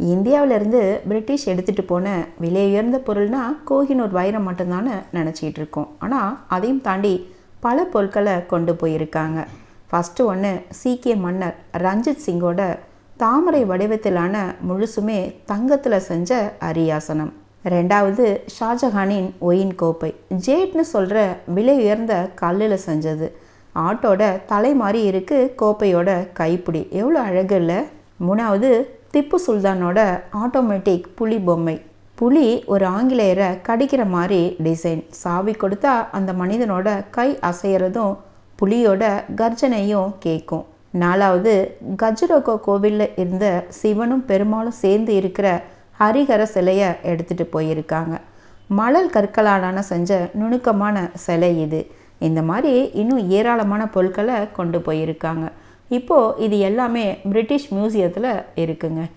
இந்தியாவிலேருந்து பிரிட்டிஷ் எடுத்துகிட்டு போன விலை உயர்ந்த பொருள்னா கோஹினூர் வைரம் மட்டும்தானே நினச்சிக்கிட்டு இருக்கோம். ஆனால் அதையும் தாண்டி பல பொருட்களை கொண்டு போயிருக்காங்க. ஃபஸ்ட்டு ஒன்று சீக்கிய மன்னர் ரஞ்சித் சிங்கோட தாமரை வடிவத்திலான முழுசுமே தங்கத்தில் செஞ்ச அரியாசனம். ரெண்டாவது ஷாஜஹானின் ஒயின் கோப்பை. ஜேட்னு சொல்கிற விலை உயர்ந்த கல்லில் செஞ்சது. ஆட்டோட தலை மாதிரி இருக்குது கோப்பையோட கைப்பிடி. எவ்வளோ அழகு இல்லை? மூணாவது திப்பு சுல்தானோட ஆட்டோமேட்டிக் புலி பொம்மை. புலி ஒரு ஆங்கிலேயரை கடிக்கிற மாதிரி டிசைன் சாவி கொடுத்தா அந்த மனிதனோட கை அசையிறதும் புலியோட கர்ஜனையும் கேட்கும் நாலாவது கஜ்ரோகோ கோவிலில் இருந்த சிவனும் பெருமாளும் சேர்ந்து இருக்கிற ஹரிஹர சிலையை எடுத்துகிட்டு போயிருக்காங்க. மணல் கற்களாலான செஞ்ச நுணுக்கமான சிலை இது. இந்த மாதிரி இன்னும் ஏராளமான பொருட்களை கொண்டு போயிருக்காங்க. இப்போது இது எல்லாமே பிரிட்டிஷ் மியூசியத்தில் இருக்குங்க.